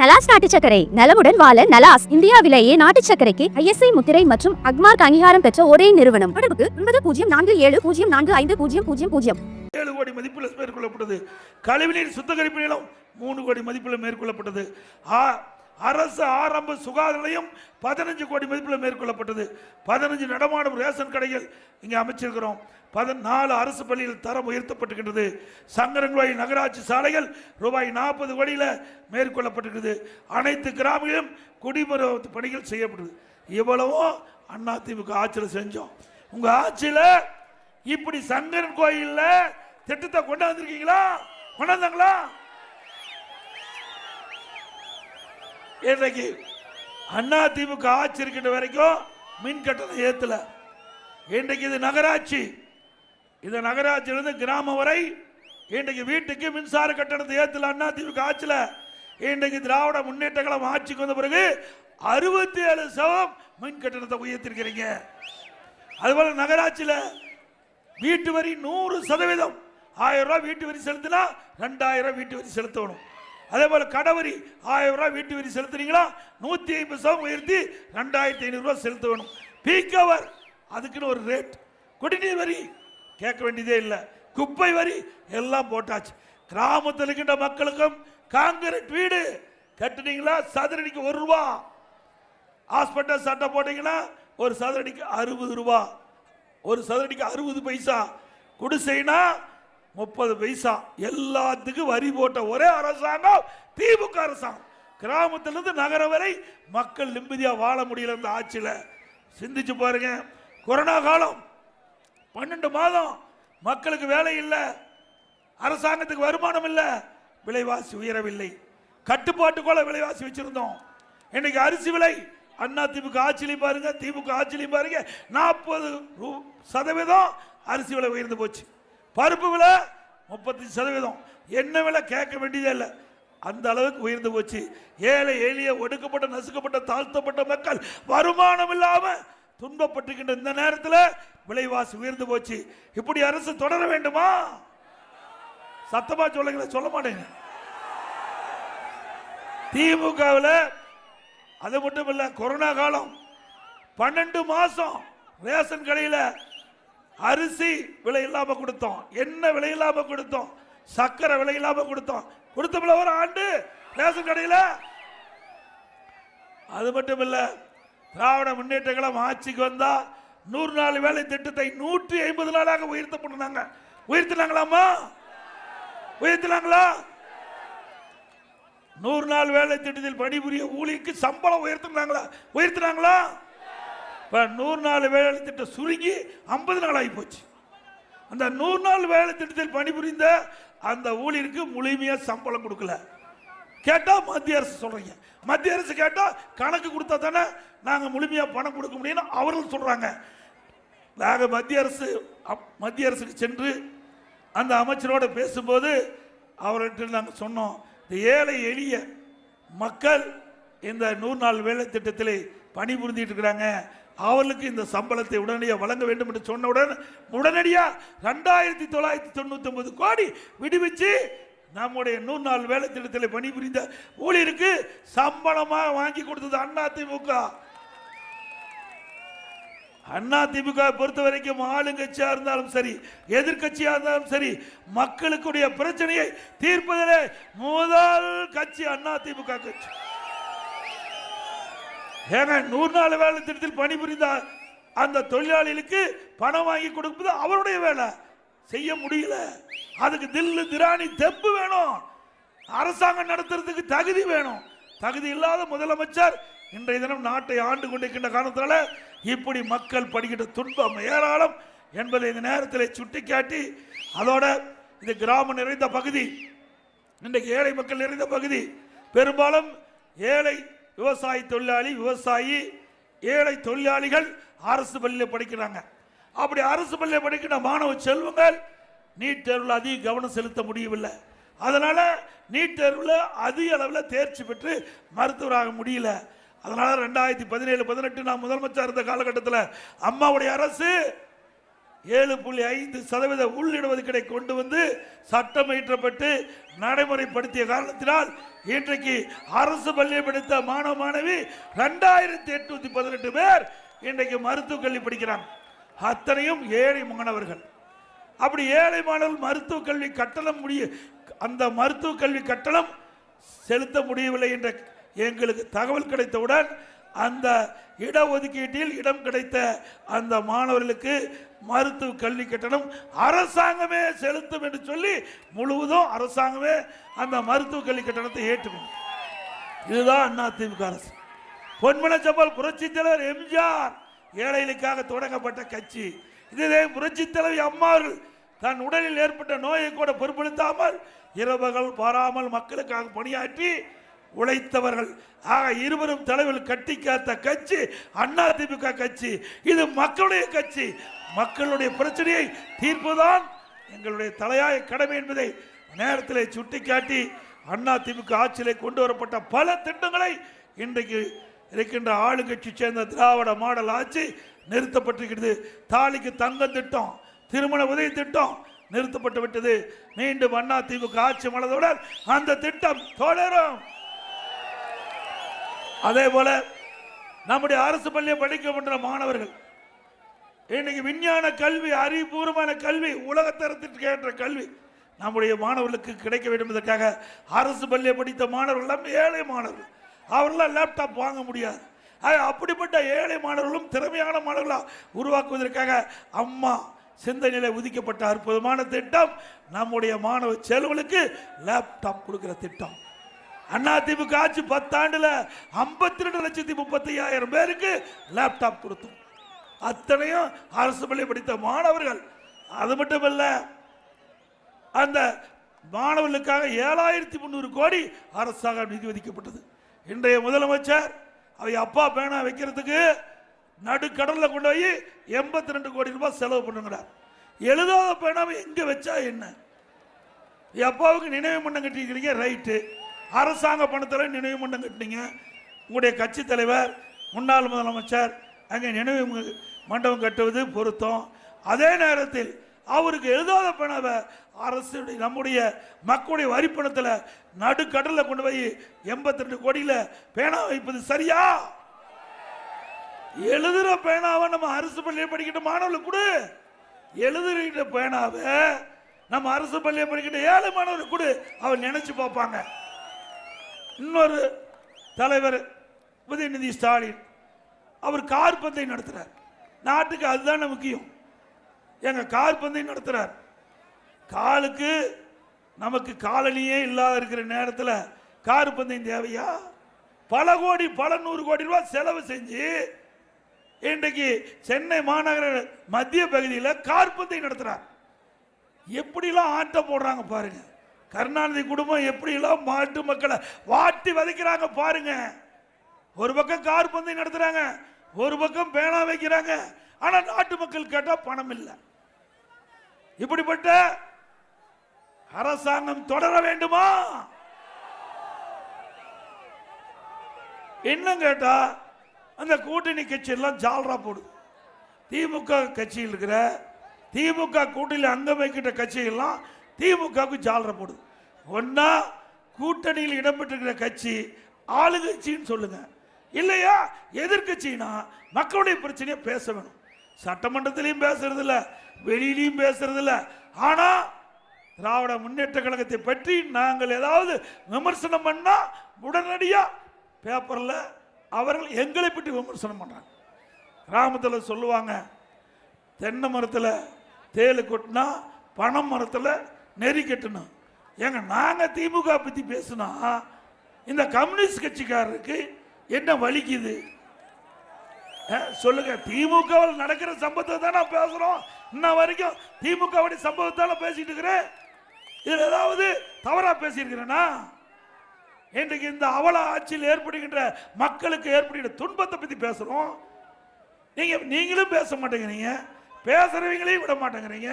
நலாஸ் நாட்டு சக்கரை நலமுடன் வாழ நலாஸ் இந்தியாவிலேயே நாட்டு சக்கரைக்கு ஐஎஸ்ஐ முத்திரை மற்றும் அக்மார்க் அங்கீகாரம் பெற்ற ஒரே நிறுவனம். தொடர்புக்கு ஒன்பது பூஜ்ஜியம் நான்கு ஏழு பூஜ்ஜியம் நான்கு ஐந்து பூஜ்ஜியம் பூஜ்ஜியம் பூஜ்ஜியம். ஏழு கோடி மதிப்பில் மேற்கொள்ளப்பட்டது. கழிவுநீர் சுத்தகரிப்பு நிலம் மூணு கோடி மதிப்பில் மேற்கொள்ளப்பட்டது. ஆ- அரசு ஆரம்ப சுகாதார நிலையம் பதினஞ்சு கோடி மதிப்பில் மேற்கொள்ளப்பட்டது. பதினஞ்சு நடமாடும் ரேஷன் கடைகள் இங்கே அமைச்சிருக்கிறோம். பதினாலு அரசு பள்ளியில் தரம் உயர்த்தப்பட்டிருக்கின்றது. சங்கரன்வாய் நகராட்சி சாலைகள் ரூபாய் நாற்பது கோடியில் மேற்கொள்ளப்பட்டிருக்கிறது அனைத்து கிராமங்களிலும் குடிமராமத்து பணிகள் செய்யப்படுது இவ்வளவும் அதிமுக ஆட்சியில் செஞ்சோம். உங்கள் ஆட்சியில் இப்படி சங்கரன் கோயிலில் திட்டத்தை கொண்டாந்துருக்கீங்களா கொண்டாந்தாங்களா இன்றைக்கு அண்ணா திமுக ஆட்சி இருக்கின்ற வரைக்கும் மின் கட்டணம் ஏற்றல இன்றைக்கு இது நகராட்சி. இந்த நகராட்சியிலிருந்து கிராமம் வரை இன்றைக்கு வீட்டுக்கு மின்சார கட்டணத்தை ஏத்தல அண்ணா திமுக ஆட்சியில். இன்றைக்கு திராவிட முன்னேற்ற கழகம் ஆட்சிக்கு வந்த பிறகு அறுபத்தி ஏழு சதம் மின் கட்டணத்தை உயர்த்திருக்கிறீங்க. அதுபோல நகராட்சியில் வீட்டு வரி நூறு சதவீதம். ஆயிரம் ரூபாய் வீட்டு வரி செலுத்தினா ரெண்டாயிரம் ரூபாய் வீட்டு வரி செலுத்தணும். அதே போல கடவரி ஆயிரம் ரூபாய் வீட்டு வரி செலுத்துறீங்களா நூத்தி ஐம்பது சதவீதம் உயர்த்தி ரெண்டாயிரத்தி ஐநூறுரூவா செலுத்த செலுத்தணும். பீக் அவர் அதுக்குன்னு ஒரு ரேட் குடிநீர் வரி கேட்க வேண்டியதே இல்லை. குப்பை வரி எல்லாம் போட்டாச்சு. கிராமத்தில் இருக்கின்ற மக்களுக்கும் காங்கிரீட் வீடு கட்டுனீங்களா? சதுரடிக்கு ஒரு ரூபா. ஹாஸ்பிட்டல் சட்டை போட்டீங்கன்னா ஒரு சதுரடிக்கு அறுபது ரூபா. ஒரு சதுரடிக்கு அறுபது பைசா. குடிசைனா முப்பது பைசா. எல்லாத்துக்கும் வரி போட்ட ஒரே அரசாங்கம் திமுக அரசாங்கம். கிராமத்திலிருந்து நகரம் வரை மக்கள் நிம்மதியாக வாழ முடியல இந்த ஆட்சியில். சிந்திச்சு பாருங்க. கொரோனா காலம். பன்னெண்டு மாதம் மக்களுக்கு வேலை இல்லை. அரசாங்கத்துக்கு வருமானம் இல்லை. விலைவாசி உயரவில்லை. கட்டுப்பாட்டுக்குள்ள விலைவாசி வச்சிருந்தோம். இன்னைக்கு அரிசி விலை அண்ணா திமுக ஆட்சியிலையும் பாருங்க திமுக ஆட்சியிலையும் பாருங்க நாற்பது சதவீதம் அரிசி விலை உயர்ந்து போச்சு. பருப்பு விலை முப்பத்தஞ்சு சதவீதம். என்ன விலை கேட்க வேண்டியதே இல்லை. அந்த அளவுக்கு உயர்ந்து போச்சு. ஏழை எளிய ஒடுக்கப்பட்ட நசுக்கப்பட்ட தாழ்த்தப்பட்ட மக்கள் வருமானம் இல்லாம துன்பப்பட்டிருக்கின்ற இந்த நேரத்தில் விலைவாசி உயர்ந்து போச்சு. இப்படி அரசு தொடர வேண்டுமா? சத்தமா சொல்லுங்களேன் சொல்ல மாட்டேங்க. திமுகவில் அது மட்டும் இல்லை கொரோனா காலம் பன்னெண்டு மாசம் ரேஷன் கடையில் அரிசி விலை இல்லாம கொடுத்தோம். என்ன விலை இல்லாம கொடுத்தோம். சக்கரை விலை இல்லாம கொடுத்தோம். கொடுத்தோம்ல ஒரு ஆண்டு. ரேஷன் கடையில். அது மட்டும் இல்ல திராவிட முன்னேற்ற கழகம் ஆட்சிக்கு வந்தா நூறு நாள் வேலை திட்டத்தை நூற்றி ஐம்பது நாளாக உயர்த்தப்பட்டாங்க உயர்த்தினாங்களாமா உயர்த்தினாங்களா? நூறு நாள் வேலை திட்டத்தில் பணிபுரிய ஊழியருக்கு சம்பளம் உயர்த்தினாங்களா? உயர்த்தினாங்களா? இப்போ நூறு நாள் வேலை திட்டம் சுருங்கி ஐம்பது நாள் ஆகி போச்சு. அந்த நூறு நாள் வேலை திட்டத்தில் பணிபுரிந்த அந்த ஊழியருக்கு முழுமையாக சம்பளம் கொடுக்கல. கேட்டால் மத்திய அரசு சொல்கிறீங்க மத்திய அரசு கேட்டால் கணக்கு கொடுத்தா தானே நாங்கள் முழுமையாக பணம் கொடுக்க முடியும்னு அவர்கள் சொல்கிறாங்க நாங்கள் மத்திய அரசு அப்- மத்திய அரசுக்கு சென்று அந்த அமைச்சரோட பேசும்போது அவர்கிட்ட நாங்கள் சொன்னோம் இந்த ஏழை எளிய மக்கள் இந்த நூறு நாள் வேலை திட்டத்தில் பணிபுரிஞ்சிட்டு இருக்கிறாங்க. அவர்களுக்கு இந்த சம்பளத்தை உடனடியாக வழங்க வேண்டும் என்று சொன்னவுடன் உடனடியாக ரெண்டாயிரத்தி தொள்ளாயிரத்தி தொண்ணூற்றி ஒன்பது கோடி விடுவிச்சு நம்முடைய நூறு நாள் வேலை திட்டத்தில் பணிபுரிந்த ஊழியருக்கு சம்பளமாக வாங்கி கொடுத்தது அண்ணா திமுக. அண்ணா திமுக பொறுத்த வரைக்கும் ஆளுங்கட்சியாக இருந்தாலும் சரி எதிர்கட்சியாக இருந்தாலும் சரி மக்களுக்குடைய பிரச்சனையை தீர்ப்பதிலே முதல் கட்சி அண்ணா திமுக கட்சி. ஏங்க நூறு நாள் வேலை திட்டத்தில் பணிபுரிந்தால் அந்த தொழிலாளிகளுக்கு பணம் வாங்கி கொடுப்பது அவருடைய வேலை. செய்ய முடியல. அதுக்கு தில்லு திராணி தெம்பு வேணும். அரசாங்கம் நடத்துறதுக்கு தகுதி வேணும். தகுதி இல்லாத முதலமைச்சர் இன்றைய தினம் நாட்டை ஆண்டு கொண்டிருக்கின்ற காரணத்தினால இப்படி மக்கள் படுகின்ற துன்பம் ஏராளம் என்பதை இந்த நேரத்தில் சுட்டிக்காட்டி அதோட இது கிராமம் நிறைந்த பகுதி இன்றைக்கு ஏழை மக்கள் நிறைந்த பகுதி பெரும்பாலும் ஏழை விவசாய தொழிலாளி விவசாயி ஏழை தொழிலாளிகள் அரசு பள்ளியில் படிக்கிறாங்க. அப்படி அரசு பள்ளியில் படிக்கிற மாணவ செல்வங்கள் நீட் தேர்வில் அதிக கவனம் செலுத்த முடியவில்லை. அதனால் நீட் தேர்வில் அதிக அளவில் தேர்ச்சி பெற்று மருத்துவராக முடியல. அதனால் ரெண்டாயிரத்தி பதினேழு பதினெட்டு நான் முதலமைச்சர் இருந்த காலகட்டத்தில் அம்மாவுடைய அரசு ஏழு புள்ளி ஐந்து சதவீத உள்ளிடஒதுக்கீடை கொண்டு வந்து சட்டம் இயற்றப்பட்டு நடைமுறைப்படுத்திய காரணத்தினால் இன்றைக்கு அரசு பள்ளியை படித்த மாணவ மாணவி ரெண்டாயிரத்தி எட்நூத்தி பதினெட்டு பேர் இன்றைக்கு மருத்துவக் கல்வி படிக்கிறாங்க. அத்தனையும் ஏழை மாணவர்கள். அப்படி ஏழை மாணவர்கள் மருத்துவக் கல்வி கட்டணம் முடிய அந்த மருத்துவக் கல்வி கட்டணம் செலுத்த முடியவில்லை என்ற எங்களுக்கு தகவல் கிடைத்தவுடன் அந்த இடஒதுக்கீட்டில் இடம் கிடைத்த அந்த மாணவர்களுக்கு மருத்துவ கல்வி கட்டணம் அரசாங்கமே செலுத்தும் என்று சொல்லி முழுவதும் அரசாங்கமே அந்த மருத்துவ கல்வி கட்டணத்தை ஏற்றுக்கணும் இதுதான் அண்ணா திமுக அரசு. பொன்மனச்சம்பல் புரட்சி தலைவர் எம்ஜிஆர் ஏழைகளுக்காக தொடங்கப்பட்ட கட்சி. இதுவே புரட்சி தலைவி அம்மாவர்கள் தன் உடலில் ஏற்பட்ட நோயை கூட பொருட்படுத்தாமல் இரவுகள் பாராமல் மக்களுக்காக பணியாற்றி உழைத்தவர்கள். ஆக இருவரும் தலைவர்கள் கட்டி காத்த கட்சி அண்ணா திமுக கட்சி இது மக்களுடைய கட்சி. மக்களுடைய பிரச்சனையை தீர்ப்புதான் எங்களுடைய தலையாய கடமை என்பதை நேரத்தில் சுட்டிக்காட்டி அண்ணா திமுக ஆட்சியிலே கொண்டு வரப்பட்ட பல திட்டங்களை இன்றைக்கு இருக்கின்ற ஆளுங்கட்சி சேர்ந்த திராவிட மாடல் ஆட்சி நிறுத்தப்பட்டிருக்கிறது. தாலிக்கு தங்க திட்டம் திருமண உதவி திட்டம் நிறுத்தப்பட்டு விட்டது. மீண்டும் அண்ணா திமுக ஆட்சி மலர்ந்தவுடன் அந்த திட்டம் தொடரும். அதே போல நம்முடைய அரசு பள்ளியை படிக்கப்படுற மாணவர்கள் இன்னைக்கு விஞ்ஞான கல்வி அறிவுபூர்வமான கல்வி உலகத்தரத்திற்கு ஏற்ற கல்வி நம்முடைய மாணவர்களுக்கு கிடைக்க வேண்டும் என்பதற்காக அரசு பள்ளியை படித்த மாணவர்கள் எல்லாம் ஏழை மாணவர்கள். அவர்களாம் லேப்டாப் வாங்க முடியாது. அப்படிப்பட்ட ஏழை மாணவர்களும் திறமையான மாணவர்களாக உருவாக்குவதற்காக அம்மா சிந்தனையில ஒதுக்கப்பட்ட அற்புதமான திட்டம் நம்முடைய மாணவ செலவுகளுக்கு லேப்டாப் கொடுக்கிற திட்டம். அண்ணா திமுக ஆட்சி பத்தாண்டுல ஐம்பத்தி ரெண்டு லட்சத்தி முப்பத்தி ஐயாயிரம் பேருக்கு லேப்டாப் கொடுத்தோம். அத்தனையும் அரசு பள்ளி படித்த மாணவர்கள். அது மட்டும் இல்ல அந்த மாணவர்களுக்காக ஏழாயிரத்தி முந்நூறு கோடி அரசாக நிதி ஒதுக்கப்பட்டது. இன்றைய முதலமைச்சர் அவை அப்பா பேனா வைக்கிறதுக்கு நடுக்கடல்ல கொண்டு போய் எண்பத்தி ரெண்டு கோடி ரூபாய் செலவு பண்ணுங்கிறார். எழுதாத பேனாவை எங்கே வச்சா என்ன? என் அப்பாவுக்கு நினைவு மண்டம் கட்டிக்கிறீங்க ரைட்டு. அரசாங்க பணத்தில் நினைவு மண்டம் கட்டினீங்க. உங்களுடைய கட்சி தலைவர் முன்னாள் முதலமைச்சர் அங்கே நினைவு மண்டபம் கட்டுவது பொருத்தம். அதே நேரத்தில் அவருக்கு எழுதாத பணவை அரசு நம்முடைய மக்களுடைய வரிப்பணத்தில் நடுக்கடலில் கொண்டு போய் எண்பத்தி ரெண்டு கோடியில் பேனா வைப்பது சரியா? எழுதுற பேனாவை நம்ம அரசு பள்ளியில் படிக்கிட்ட மாணவர்களுக்கு கொடு. எழுதுகிற பேனாவை நம்ம அரசு பள்ளியில் படிக்கிட்ட ஏழு மாணவர்களுக்கு கொடு. அவர் நினைச்சு பார்ப்பாங்க. இன்னொரு தலைவர் உதயநிதி ஸ்டாலின். அவர் கார் பந்தை நடத்துறார். நாட்டுக்கு அதுதானே முக்கியம். எங்க கார் பந்தை நடத்துறார். காலுக்கு நமக்கு காலனியே இல்லாத இருக்கிற நேரத்தில் கார் பந்தயம் தேவையா? பல கோடி பல நூறு கோடி ரூபாய் செலவு செஞ்சு இன்றைக்கு சென்னை மாநகர மத்திய பகுதியில் கார் பந்தயம் நடத்துறார். எப்படிலாம் ஆட்டம் போடுறாங்க பாருங்கள் கருணாநிதி குடும்பம் எப்படிலாம் மாட்டு மக்களை வாட்டி வதைக்கிறாங்க பாருங்க. ஒரு பக்கம் கார் பந்தயம் நடத்துறாங்க ஒரு பக்கம் பேனா வைக்கிறாங்க. ஆனா நாட்டு மக்கள் கேட்டா பணம் இல்லை. இப்படிப்பட்ட அரசாங்கம் தொடர வேண்டுமா? இன்னும் கேட்டா அந்த கூட்டணி கட்சியெல்லாம் ஜால்ரா போடுது. திமுக கட்சியில் இருக்கிற திமுக கூட்டணியில் அங்கம் வைக்கிட்ட கட்சிகள்லாம் திமுகவுக்கு ஜால்ரா போடுது. ஒன்னா கூட்டணியில் இடம்பெற்றிருக்கிற கட்சி ஆளுங்கட்சின்னு சொல்லுங்க. இல்லையா? எதிர்கட்சினா மக்களுடைய பிரச்சனையை பேச வேணும். சட்டமன்றத்திலையும் பேசுறது இல்ல வெளியிலையும் பேசுறது இல்ல ஆனா திராவிட முன்னேற்ற கழகத்தை பற்றி நாங்கள் ஏதாவது விமர்சனம் பண்ணா உடனடியா பேப்பர்ல அவர்கள் எங்களை பற்றி விமர்சனம் பண்றாங்க. கிராமத்தில் சொல்லுவாங்க தென்னை மரத்தில் தேலு கொட்டினா பனை மரத்தில் நெறி கட்டணும். ஏங்க நாங்கள் திமுக பற்றி பேசுனா இந்த கம்யூனிஸ்ட் கட்சிக்காரருக்கு என்ன வலிக்குது? சொல்லுங்க திமுகவில் நடக்கிற சம்பவத்தை தானே பேசுறோம். இன்ன வரைக்கும் திமுகவுடைய சம்பவத்தால பேசிட்டு இருக்கிறேன் இதுல ஏதாவது தவறா பேசியிருக்கிறேனா? இன்றைக்கு இந்த அவல ஆட்சியில் ஏற்படுகின்ற மக்களுக்கு ஏற்படுகிற துன்பத்தை பத்தி பேசுறோம். நீங்க நீங்களும் பேச மாட்டேங்கிறீங்க. பேசுறவங்களையும் விட மாட்டேங்கிறீங்க.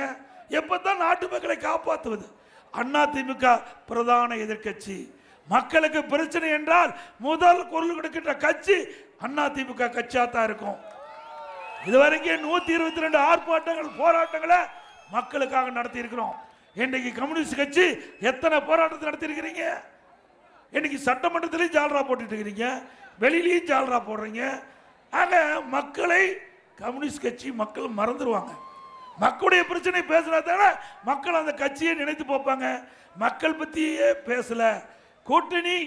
எப்பதான் நாட்டு மக்களை காப்பாற்றுவது அண்ணா திமுக பிரதான எதிர்க்கட்சி. மக்களுக்கு பிரச்சனை என்றால் முதல் குரல் கொடுக்கின்ற கட்சி அண்ணா திமுக கட்சியா தான் இருக்கும். இதுவரைக்கும் நூத்தி இருபத்தி ரெண்டு ஆர்ப்பாட்டங்கள் போராட்டங்களை மக்களுக்காக நடத்தி இருக்கிறோம் இன்னைக்கு கம்யூனிஸ்ட் கட்சி எத்தனை போராட்டத்தை நடத்தி இருக்கிறீங்க இன்னைக்கு சட்டமன்றத்திலையும் ஜால்ரா போட்டுட்டு இருக்கிறீங்க. வெளியிலையும் ஜால்ரா போடுறீங்க. ஆக மக்களை கம்யூனிஸ்ட் கட்சி மக்கள் மறந்துடுவாங்க மக்களுடைய பிரச்சனை பேசுனா தானே மக்கள் அந்த கட்சியை நினைத்து பார்ப்பாங்க. மக்கள் பற்றியே பேசல. கூட்டணி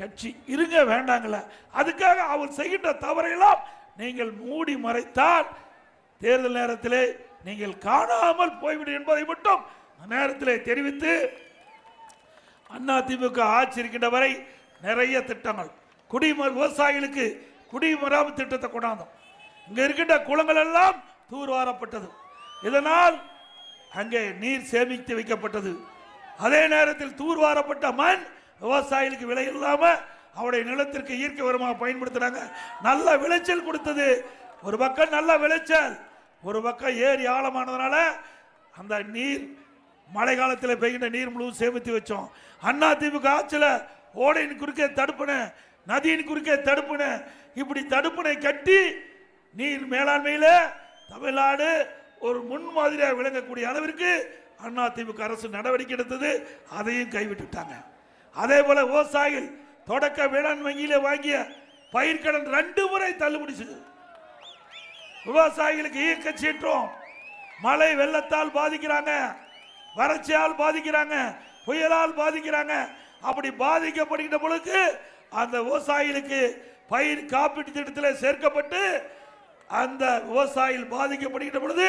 கட்சி இருங்க வேண்டாங்கள அதுக்காக அவர் செய்கின்ற தவறையெல்லாம் நீங்கள் மூடி மறைத்தால் தேர்தல் நேரத்திலே நீங்கள் காணாமல் போய்விடும் என்பதை மட்டும் நேரத்தில் தெரிவித்து அண்ணா திமுக ஆட்சி இருக்கின்ற வரை நிறைய திட்டங்கள். குடிமர விவசாயிகளுக்கு குடிமராமத்து திட்டத்தை கொண்டாந்தோம். இங்கே இருக்கின்ற குளங்கள் எல்லாம் தூர்வாரப்பட்டது. இதனால் அங்கே நீர் சேமித்து வைக்கப்பட்டது. அதே நேரத்தில் தூர்வாரப்பட்ட மண் விவசாயிகளுக்கு விலை இல்லாம அவருடைய நிலத்திற்கு இயற்கை உரமாக பயன்படுத்தினாங்க நல்ல விளைச்சல் கொடுத்தது. ஒரு பக்கம் நல்ல விளைச்சல் ஒரு பக்கம் ஏரி ஆழமானதுனால அந்த நீர் மழை காலத்தில் பெய்கின்ற நீர் முழுவதும் சேமித்து வச்சோம். அண்ணா திமுக ஆட்சியில் ஓடையின் குறுக்கே தடுப்புன நதியின் குறுக்கே தடுப்புன இப்படி தடுப்பினை கட்டி நீர் மேலாண்மையில் தமிழ்நாடு ஒரு முன்மாதிரியாக விளங்கக்கூடிய அளவிற்கு அண்ணா அரசு நடவடிக்கை எடுத்தது அதையும் கைவிட்டுட்டாங்க. அதே போல விவசாயிகள் தொடக்க வேளாண் வங்கியில வாங்கிய பயிர்கடன் ரெண்டு முறை தள்ளுபடி செய்தது. விவசாயிகளுக்கு இயக்க சீற்றம் மழை வெள்ளத்தால் பாதிக்கிறாங்க வறட்சியால் பாதிக்கிறாங்க புயலால் பாதிக்கிறாங்க. அப்படி பாதிக்கப்படுகின்ற பொழுது அந்த விவசாயிகளுக்கு பயிர் காப்பீட்டு திட்டத்தில் சேர்க்கப்பட்டு அந்த விவசாயிகள் பாதிக்கப்படுகின்ற பொழுது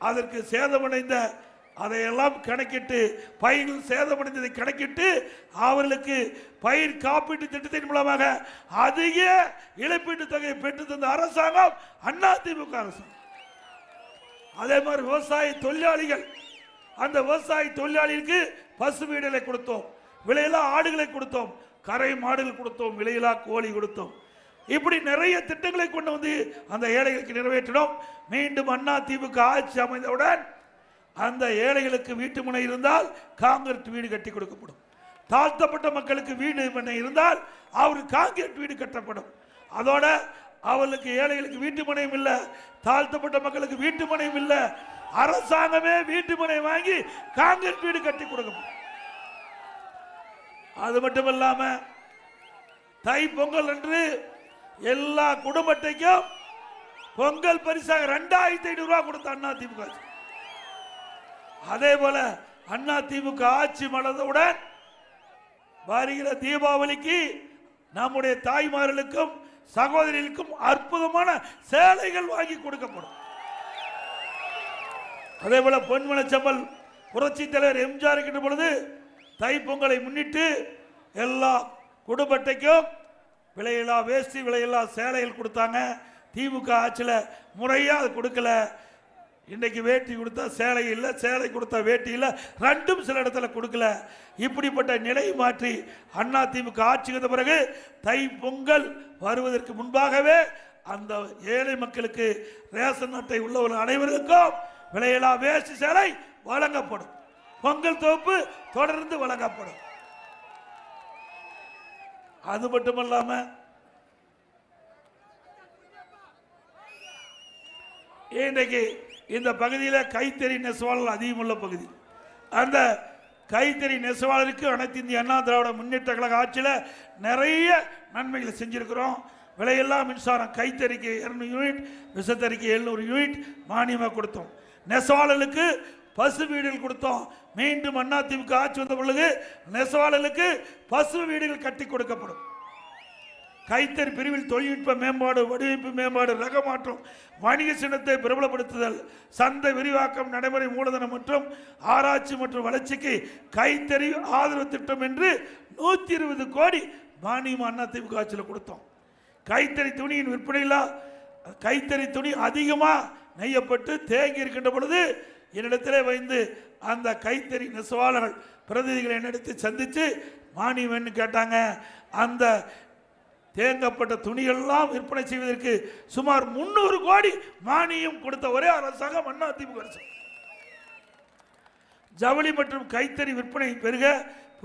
அதற்கு சேதமடைந்த அதையெல்லாம் கணக்கிட்டு பயிர்கள் சேதமடைந்ததை கணக்கிட்டு அவர்களுக்கு பயிர் காப்பீட்டு திட்டத்தின் மூலமாக அதிக இழப்பீட்டு தொகையை பெற்று தந்த அரசாங்கம் அண்ணா திமுக அரசாங்கம் அதே மாதிரி விவசாய தொழிலாளிகள் அந்த விவசாய தொழிலாளிகளுக்கு பசு வீடுகளை கொடுத்தோம் விலையில்லா ஆடுகளை கொடுத்தோம் கரை மாடுகள் கொடுத்தோம் விலையில்லா கோழி கொடுத்தோம். இப்படி நிறைய திட்டங்களை கொண்டு வந்து அந்த ஏழைகளுக்கு நிறைவேற்றினோம். மீண்டும் அண்ணா தீவுக்கு ஆட்சி அமைந்தவுடன் அந்த ஏழைகளுக்கு வீட்டு முனை இருந்தால் காங்கிரட் வீடு கட்டி கொடுக்கப்படும். தாழ்த்தப்பட்ட மக்களுக்கு வீடு மனை இருந்தால் அவருக்கு காங்கிரட் வீடு கட்டப்படும். அதோட அவர்களுக்கு ஏழைகளுக்கு வீட்டு மனையும் இல்லை தாழ்த்தப்பட்ட மக்களுக்கு வீட்டு மனையும் இல்லை அரசாங்கமே வீட்டு மனை வாங்கி காங்கிரட் வீடு கட்டி கொடுக்கப்படும். அது மட்டும் இல்லாம தை பொங்கல் அன்று எல்லா குடும்பத்தைக்கும் பொங்கல் பரிசாக ரெண்டாயிரத்தி ஐநூறு ரூபாய் கொடுத்த அண்ணா திமுக அதே போல அண்ணா திமுக ஆட்சி மலர்ந்தவுடன் வருகிற தீபாவளிக்கு நம்முடைய தாய்மார்களுக்கும் சகோதரிகளுக்கும் அற்புதமான சேலைகள் வாங்கி கொடுக்கப்படும். அதே போல பொன்மனச்சம்பல் புரட்சி தலைவர் எம்ஜிஆர் இருக்கின்ற பொழுது தைப்பொங்கலை முன்னிட்டு எல்லா குடும்பத்தைக்கும் விலையில்லா வேஷ்டி விலையில்லா சேலைகள் கொடுத்தாங்க. திமுக ஆட்சியில் முறையாக அது கொடுக்கல. இன்றைக்கு வேட்டி கொடுத்தா சேலை இல்லை சேலை கொடுத்தா வேட்டி இல்லை ரெண்டும் சில இடத்துல கொடுக்கல. இப்படிப்பட்ட நிலை மாற்றி அண்ணா திமுக ஆட்சிக்கு வந்த பிறகு தை பொங்கல் வருவதற்கு முன்பாகவே அந்த ஏழை மக்களுக்கு ரேஷன் அட்டை உள்ளவர்கள் அனைவருக்கும் விலையில்லா வேஷ்டி சேலை வழங்கப்படும். பொங்கல் தொகுப்பு தொடர்ந்து வழங்கப்படும். அது மட்டுமல்லாம இன்றைக்கு இந்த பகுதியில் கைத்தறி நெசவாளர் அதிகமுள்ள பகுதி. அந்த கைத்தறி நெசவாளருக்கு அனைத்து இந்திய அண்ணா திராவிட முன்னேற்ற கழக ஆட்சியில் நிறைய நன்மைகளை செஞ்சுருக்கிறோம். விலையில்லா மின்சாரம் கைத்தறிக்கு இரநூறு யூனிட் விசத்தறிக்கு எழுநூறு யூனிட் மானியமாக கொடுத்தோம். நெசவாளர்களுக்கு பசு வீடுகள் கொடுத்தோம். மீண்டும் அண்ணா ஆட்சி வந்த பொழுது நெசவாளர்களுக்கு பசு வீடுகள் கட்டி கொடுக்கப்படும். கைத்தறி பிரிவில் தொழில்நுட்ப மேம்பாடு வடிவமைப்பு மேம்பாடு ரக மாற்றம் வணிக சின்னத்தை பிரபலப்படுத்துதல் சந்தை விரிவாக்கம் நடைமுறை மூலதனம் மற்றும் ஆராய்ச்சி மற்றும் வளர்ச்சிக்கு கைத்தறி ஆதரவு திட்டம் என்று நூற்றி இருபது கோடி மானியம் அண்ணா திமுக ஆட்சியில் கொடுத்தோம். கைத்தறி துணியின் விற்பனையில் கைத்தறி துணி அதிகமாக நெய்யப்பட்டு தேங்கி இருக்கின்ற பொழுது என்னிடத்திலே வைந்து அந்த கைத்தறி நெசவாளர்கள் பிரதிநிதிகளை என்னிடத்தை சந்தித்து மானியம் வேணும்னு கேட்டாங்க. அந்த தேங்கப்பட்ட துணிகள்லாம் விற்பனை செய்வதற்கு சுமார் முன்னூறு கோடி மானியம் கொடுத்த ஒரே அரசாங்கம் அண்ணா திமுக அரசு. ஜவுளி மற்றும் கைத்தறி விற்பனை பெருக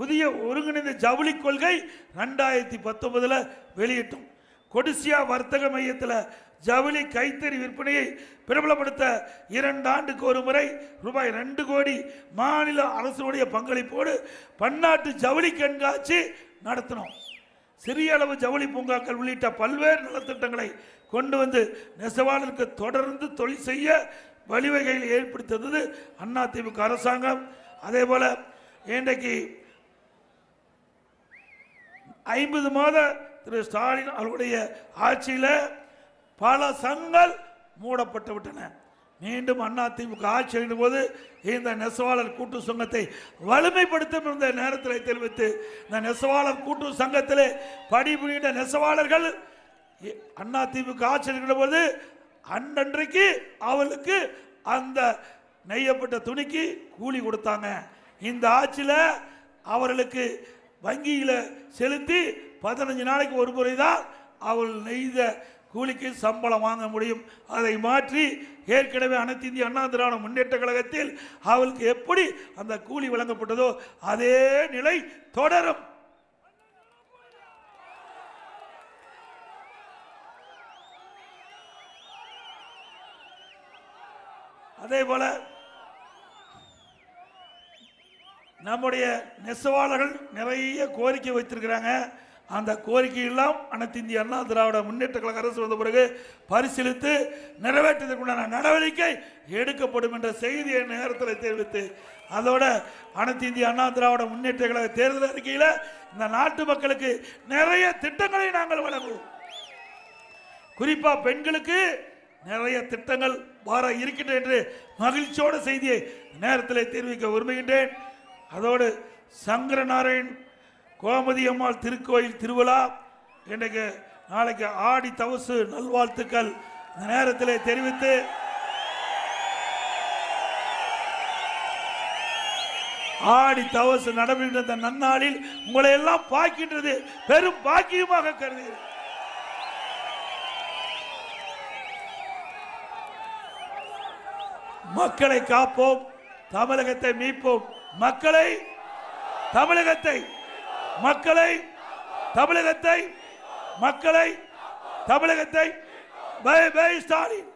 புதிய ஒருங்கிணைந்த ஜவுளி கொள்கை ரெண்டாயிரத்தி பத்தொன்பதில் வெளியிட்டோம். கொடிசியா வர்த்தக மையத்தில் ஜவுளி கைத்தறி விற்பனையை பிரபலப்படுத்த இரண்டு ஆண்டுக்கு ஒரு முறை ரூபாய் ரெண்டு கோடி மாநில அரசுடைய பங்களிப்போடு பன்னாட்டு ஜவுளி கண்காட்சி நடத்தினோம். சிறிய அளவு ஜவுளி பூங்காக்கள் உள்ளிட்ட பல்வேறு நலத்திட்டங்களை கொண்டு வந்து நெசவாளருக்கு தொடர்ந்து தொழில் செய்ய வழிவகையில் ஏற்படுத்தது அதிமுக அரசாங்கம். அதே போல இன்றைக்கு ஐம்பது மாத திரு ஸ்டாலின் அவருடைய ஆட்சியில் பல சங்கங்கள் மூடப்பட்டு விட்டன. மீண்டும் அதிமுக ஆட்சி அடைந்த போது இந்த நெசவாளர் கூட்டு சங்கத்தை வலிமைப்படுத்தும் இந்த நேரத்தில் தெரிவித்து இந்த நெசவாளர் கூட்டு சங்கத்தில் பணிபுரிகின்ற நெசவாளர்கள் அதிமுக ஆட்சி இருக்கிற போது அன்றன்றைக்கு அவளுக்கு அந்த நெய்யப்பட்ட துணிக்கு கூலி கொடுத்தாங்க. இந்த ஆட்சியில் அவர்களுக்கு வங்கியில் செலுத்தி பதினஞ்சு நாளைக்கு ஒரு முறை தான் அவள் நெய்த கூலிக்கு சம்பளம் வாங்க முடியும். அதை மாற்றி ஏற்கனவே அனைத்து இந்திய அண்ணா திராவிட முன்னேற்ற கழகத்தில் அவளுக்கு எப்படி அந்த கூலி வழங்கப்பட்டதோ அதே நிலை தொடரும். அதே போல நம்முடைய நெசவாளர்கள் நிறைய கோரிக்கை வைத்திருக்கிறாங்க. அந்த கோரிக்கையெல்லாம் அனைத்து இந்திய அண்ணா திராவிட முன்னேற்ற கழக அரசு வந்த பிறகு பரிசீலித்து நிறைவேற்றுவதற்குண்டான நடவடிக்கை எடுக்கப்படும் என்ற செய்தியை நேரத்தில் தெரிவித்து அதோட அனைத்து இந்திய அண்ணா திராவிட முன்னேற்ற கழக தேர்தல் அறிக்கையில் இந்த நாட்டு மக்களுக்கு நிறைய திட்டங்களை நாங்கள் வழங்குவோம். குறிப்பாக பெண்களுக்கு நிறைய திட்டங்கள் வர இருக்கின்றன என்று மகிழ்ச்சியோட செய்தியை நேரத்தில் தெரிவிக்க விரும்புகின்றேன். அதோடு சங்கரநாராயண் கோமதி அம்மாள் திருக்கோயில் திருவிழா. இன்றைக்கு நாளைக்கு ஆடி தவசு நல்வாழ்த்துக்கள். இந்த நேரத்தில் தெரிவித்து ஆடி தவசு நடைபெறுகின்ற நன்னாளில் உங்களை எல்லாம் பார்க்கின்றது பெரும் பாக்கியமாக கருதுகிறேன். மக்களை காப்போம். தமிழகத்தை மீட்போம். மக்களை தமிழகத்தை மக்களை தமிழகத்தை மக்களை தமிழகத்தை பை பை ஸ்டாலின்.